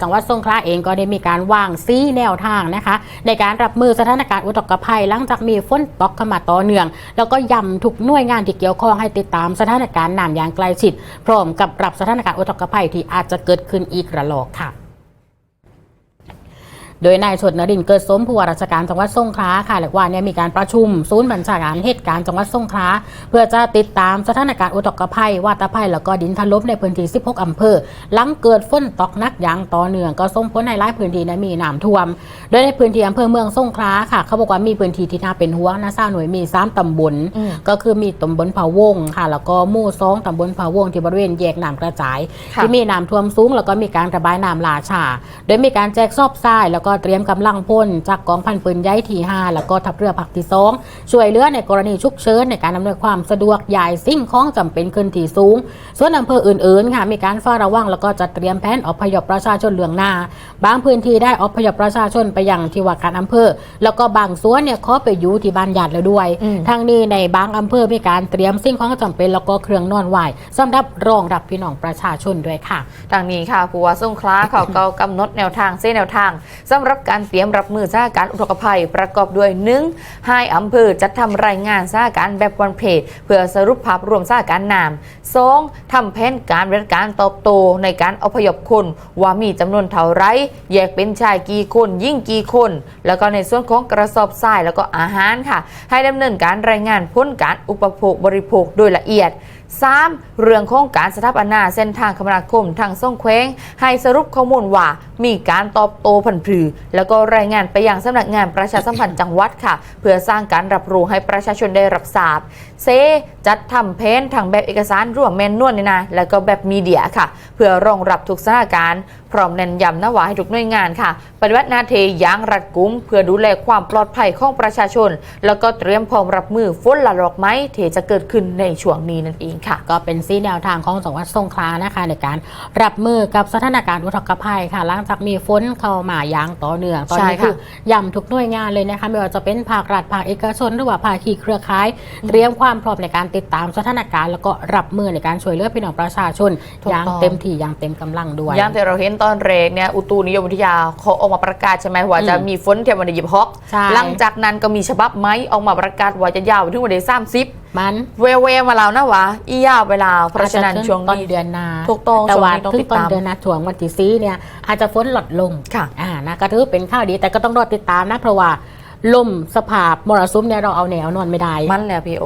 จังหวัดสงขลาเองก็ได้มีการวางซีแนวทางนะคะ ในการรับมือสถานการณ์อุทกภัย หลังจากมีฝนตกเข้ามาต่อเนื่อง แล้วก็ย้ำทุกหน่วยงานที่เกี่ยวข้องให้ติดตามสถานการณ์น้ำอย่างใกล้ชิด พร้อมกับปรับสถานการณ์อุทกภัยที่อาจจะเกิดขึ้นอีกระลอกค่ะ โดยนายชดนรินทร์เกิดสมผู้ว่าราชการจังหวัดสงขลาค่ะหรือว่าเนี่ยมีการประชุมศูนย์บัญชาการเหตุการณ์จังหวัดสงขลาเพื่อจะติดตามสถานการณ์อุทกภัย วาตภัย แล้วก็ดินถล่มในพื้นที่ 16 อำเภอ หลังเกิดฝนตกหนักอย่างต่อเนื่องก็ส่งผลในหลายพื้นที่นะมีน้ำท่วม โดยในพื้นที่อำเภอเมืองสงขลาค่ะ เขาบอกว่ามีพื้นที่ที่น่าเป็นห่วงนะทราบหน่วยมี3ตำบลอืมก็คือมีตำบลผาวงค่ะ แล้วก็หมู่สองตำบลผาวงที่บริเวณแยกน้ำกระจายค่ะที่มีน้ำท่วมสูง แล้วก็มีการระบายน้ำลาชา โดยมีการแจกซอบทรายแล้วก็เตรียมกำลังพลจากกองพันปืนใหญ่ที่5แล้วก็ทัพเรือผักที่สองช่วยเหลือในกรณีฉุกเฉินในการอำนวยความสะดวกย้ายสิ่งของจำเป็นขึ้นที่สูง ส่วนอำเภออื่นๆค่ะมีการเฝ้าระวังแล้วก็จัดเตรียมแผนอพยพประชาชนเลืองหน้า บางพื้นที่ได้อพยพประชาชนไปยังที่ว่าการอำเภอ แล้วก็บางส่วนเนี่ยขอไปอยู่ที่บ้านญาติแล้วด้วยอืมทางนี้ในบางอำเภอมีการเตรียมสิ่งของจำเป็นแล้วก็เครื่องนอนไหวสำหรับรองรับพี่น้องประชาชนด้วยค่ะทางนี้ค่ะผู้ว่าสงขลาเขาก็กำหนดแนวทางเส้นแนวทางสำหรับการเตรียมรับมือสถานการณ์อุทกภัย ประกอบด้วยหนึ่งให้อำเภอจัดทำรายงานสถานการณ์แบบวันเพจเพื่อสรุปภาพรวมสถานการณ์น้ำสองทำแผนการบริการตอบโตในการอพยพคน ว่ามีจำนวนเท่าไรแยกเป็นชายกี่คนยิ่งกี่คน แล้วก็ในส่วนของกระสอบทรายแล้วก็อาหารค่ะ ให้ดำเนินการรายงานพ้นการอุปโภคบริโภคโดยละเอียด 3. เรื่องของการสถาปนาเส้นทางคมนาคมทางส่งแควงให้สรุปข้อมูลว่า มีการตอบโต้ผันผือ แล้วก็รายงานไปยังสำนักงานประชาสัมพันธ์จังหวัดค่ะ เพื่อสร้างการรับรู้ให้ประชาชนได้รับทราบเซจัดทำเพนทางแบบเอกสารร่วมแมนนวลนี่นะแล้วก็แบบมีเดียค่ะ เพื่อรองรับทุกสถานการณ์พร้อมเน้นย้ำนว่าให้ทุกหน่วยงานค่ะ ปฏิบัติหน้าที่อย่างรัดกุมเพื่อดูแลความปลอดภัยของประชาชน แล้วก็เตรียมพร้อมรับมือฝนละลอกไม้ที่จะเกิดขึ้นในช่วงนี้นั่นเองค่ะ ก็เป็นซีแนวทางของจังหวัดสงขลานะคะ ในการรับมือกับสถานการณ์อุทกภัยค่ะหลังจากมีฝนเข้ามาอย่างต่อเนื่องตอนนี้ใช่ค่ะคือย้ำทุกหน่วยงานเลยนะคะไม่ว่าจะเป็นภาครัฐภาคเอกชน หรือว่าภาคีเครือข่ายเตรียมความพร้อมในการติดตามสถานการณ์แล้วก็รับมือในการช่วยเหลือพี่น้องประชาชนถูกอย่างต้องเต็มที่อย่างเต็มกำลังด้วยอย่างที่เราเห็นตอนแรกเนี่ยอุตุนิยมวิทยาเขาออกมาประกาศใช่ไหมว่าจะอืมมีฝนเที่ยววันที่ยี่สิบหกใช่หลังจากนั้นก็มีฉบับไม้ออกมาประกาศว่าจะยาวไปถึงวันที่สามสิบมันเวเวมาแล้วนะวะอียาวเวลาเพราะฉะนั้นช่วงต้นนี้เดือนหนาถูกต้องแต่ว่าช่วงนี้ต้องถึติงดต้นตามเดือนหนาถ่วงวันที่ซีเนี่ยอาจจะฝนลดลงค่ะอ่านะก็ถือเป็นข้าวดีแต่ก็ต้องรอติดตามนะเพราะว่าลมสภาพมรสุมเนี่ยเราเอาแนวนอนไม่ได้ มันแหละพี่โอ